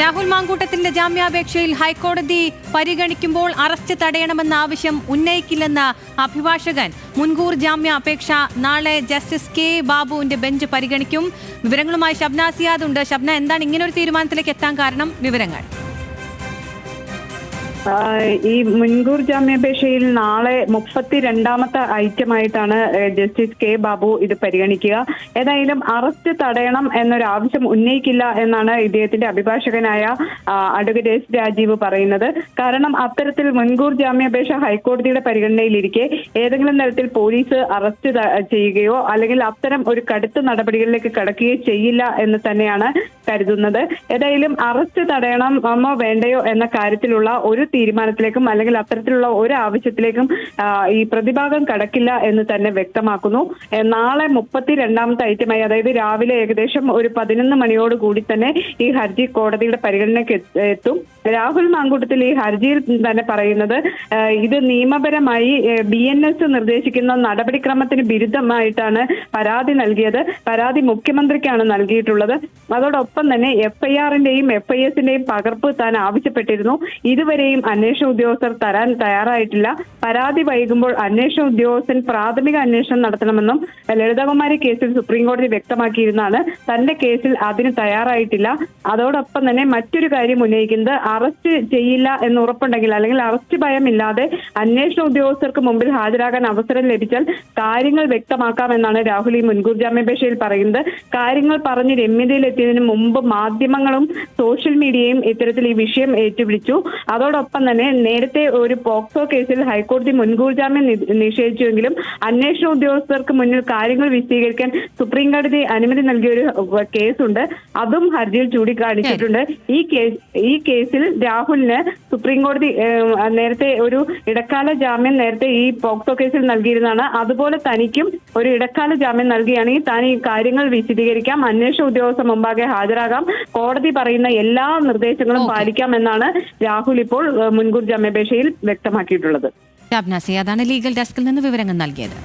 രാഹുൽ മാങ്കൂട്ടത്തിന്റെ ജാമ്യാപേക്ഷയിൽ ഹൈക്കോടതി പരിഗണിക്കുമ്പോൾ അറസ്റ്റ് തടയണമെന്ന ആവശ്യം ഉന്നയിക്കില്ലെന്ന് അഭിഭാഷകൻ. മുൻകൂർ ജാമ്യാപേക്ഷ നാളെ ജസ്റ്റിസ് കെ ബാബുവിന്റെ ബെഞ്ച് പരിഗണിക്കും. വിവരങ്ങളുമായി ഷബ്ന സിയാദ് ഉണ്ട്. ഷബ്ന എന്താണ് ഇങ്ങനൊരു തീരുമാനത്തിലേക്ക് എത്താൻ കാരണം? വിവരങ്ങൾ. ഈ മുൻകൂർ ജാമ്യാപേക്ഷയിൽ നാളെ മുപ്പത്തിരണ്ടാമത്തെ ഐറ്റമായിട്ടാണ് ജസ്റ്റിസ് കെ ബാബു ഇത് പരിഗണിക്കുക. ഏതായാലും അറസ്റ്റ് തടയണം എന്നൊരു ആവശ്യം ഉന്നയിക്കില്ല എന്നാണ് ഇദ്ദേഹത്തിന്റെ അഭിഭാഷകനായ അഡ്വക്കേറ്റ് എസ് രാജീവ് പറയുന്നത്. കാരണം അത്തരത്തിൽ മുൻകൂർ ജാമ്യാപേക്ഷ ഹൈക്കോടതിയുടെ പരിഗണനയിലിരിക്കെ ഏതെങ്കിലും തരത്തിൽ പോലീസ് അറസ്റ്റ് ചെയ്യുകയോ അല്ലെങ്കിൽ അത്തരം ഒരു കടുത്ത നടപടികളിലേക്ക് കടക്കുകയോ ചെയ്യില്ല എന്ന് തന്നെയാണ് കരുതുന്നത്. ഏതായാലും അറസ്റ്റ് തടയണമോ വേണ്ടയോ എന്ന കാര്യത്തിലുള്ള ഒരു തീരുമാനത്തിലേക്കും അല്ലെങ്കിൽ അത്തരത്തിലുള്ള ഒരു ആവശ്യത്തിലേക്കും ഈ പ്രതിഭാഗം കടക്കില്ല എന്ന് തന്നെ വ്യക്തമാക്കുന്നു. നാളെ മുപ്പത്തി രണ്ടാമത്തെ ഐറ്റമായി അതായത് രാവിലെ ഏകദേശം ഒരു പതിനൊന്ന് മണിയോട് കൂടി തന്നെ ഈ ഹർജി കോടതിയുടെ പരിഗണനയ്ക്ക് എത്ത്- രാഹുൽ മാങ്കൂട്ടത്തിൽ ഈ ഹർജിയിൽ തന്നെ പറയുന്നത് ഇത് നിയമപരമായി ബി എൻ എസ് നിർദ്ദേശിക്കുന്ന നടപടിക്രമത്തിന് വിരുദ്ധമായിട്ടാണ് പരാതി നൽകിയത്. പരാതി മുഖ്യമന്ത്രിക്കാണ് നൽകിയിട്ടുള്ളത്. അതോടൊപ്പം തന്നെ എഫ്ഐആറിന്റെയും ഐ എഫ് ഐ എസിന്റെയും പകർപ്പ് താൻ ആവശ്യപ്പെട്ടിരുന്നു. ഇതുവരെയും അന്വേഷണ ഉദ്യോഗസ്ഥർ തരാൻ തയ്യാറായിട്ടില്ല. പരാതി വൈകുമ്പോൾ അന്വേഷണ ഉദ്യോഗസ്ഥൻ പ്രാഥമിക അന്വേഷണം നടത്തണമെന്നും ലളിതകുമാരി കേസിൽ സുപ്രീംകോടതി വ്യക്തമാക്കിയിരുന്നാണ്. തന്റെ കേസിൽ അതിന് തയ്യാറായിട്ടില്ല. അതോടൊപ്പം തന്നെ മറ്റൊരു കാര്യം ഉന്നയിക്കുന്നത് അറസ്റ്റ് ചെയ്യില്ല എന്ന് ഉറപ്പുണ്ടെങ്കിൽ അല്ലെങ്കിൽ അറസ്റ്റ് ഭയമില്ലാതെ അന്വേഷണ ഉദ്യോഗസ്ഥർക്ക് മുമ്പിൽ ഹാജരാകാൻ അവസരം ലഭിച്ചാൽ കാര്യങ്ങൾ വ്യക്തമാക്കാമെന്നാണ് രാഹുൽ ഈ മുൻകൂർ ജാമ്യാപേക്ഷയിൽ പറയുന്നത്. കാര്യങ്ങൾ പറഞ്ഞ് രമ്യതയിലെത്തിയതിനു മുമ്പ് മാധ്യമങ്ങളും സോഷ്യൽ മീഡിയയും ഇത്തരത്തിൽ ഈ വിഷയം ഏറ്റുപിടിച്ചു അതോടൊപ്പം തന്നെ നേരത്തെ ഒരു പോക്സോ കേസിൽ ഹൈക്കോടതി മുൻകൂർ ജാമ്യം നിഷേധിച്ചുവെങ്കിലും അന്വേഷണ ഉദ്യോഗസ്ഥർക്ക് മുന്നിൽ കാര്യങ്ങൾ വിശദീകരിക്കാൻ സുപ്രീം കോടതി അനുമതി നൽകിയ ഒരു കേസുണ്ട്. അതും ഹർജിയിൽ ചൂണ്ടിക്കാണിച്ചിട്ടുണ്ട്. ഈ കേസ് ഈ കേസിൽ രാഹുലിന് സുപ്രീം കോടതി നേരത്തെ ഒരു ഇടക്കാല ജാമ്യം നേരത്തെ ഈ പോക്സോ കേസിൽ നൽകിയിരുന്നതാണ്. അതുപോലെ തനിക്കും ഒരു ഇടക്കാല ജാമ്യം നൽകുകയാണെങ്കിൽ താൻ ഈ കാര്യങ്ങൾ വിശദീകരിക്കാം. അന്വേഷണ ഉദ്യോഗസ്ഥർ മുമ്പാകെ ഹാജരാകാം. കോടതി പറയുന്ന എല്ലാ നിർദ്ദേശങ്ങളും പാലിക്കാം എന്നാണ് രാഹുൽ ഇപ്പോൾ മുൻകൂർ ജാമ്യാപേക്ഷയിൽ വ്യക്തമാക്കിയിട്ടുള്ളത്. സിയാദാണ് ലീഗൽ ഡെസ്കിൽ നിന്ന് വിവരങ്ങൾ നൽകിയത്.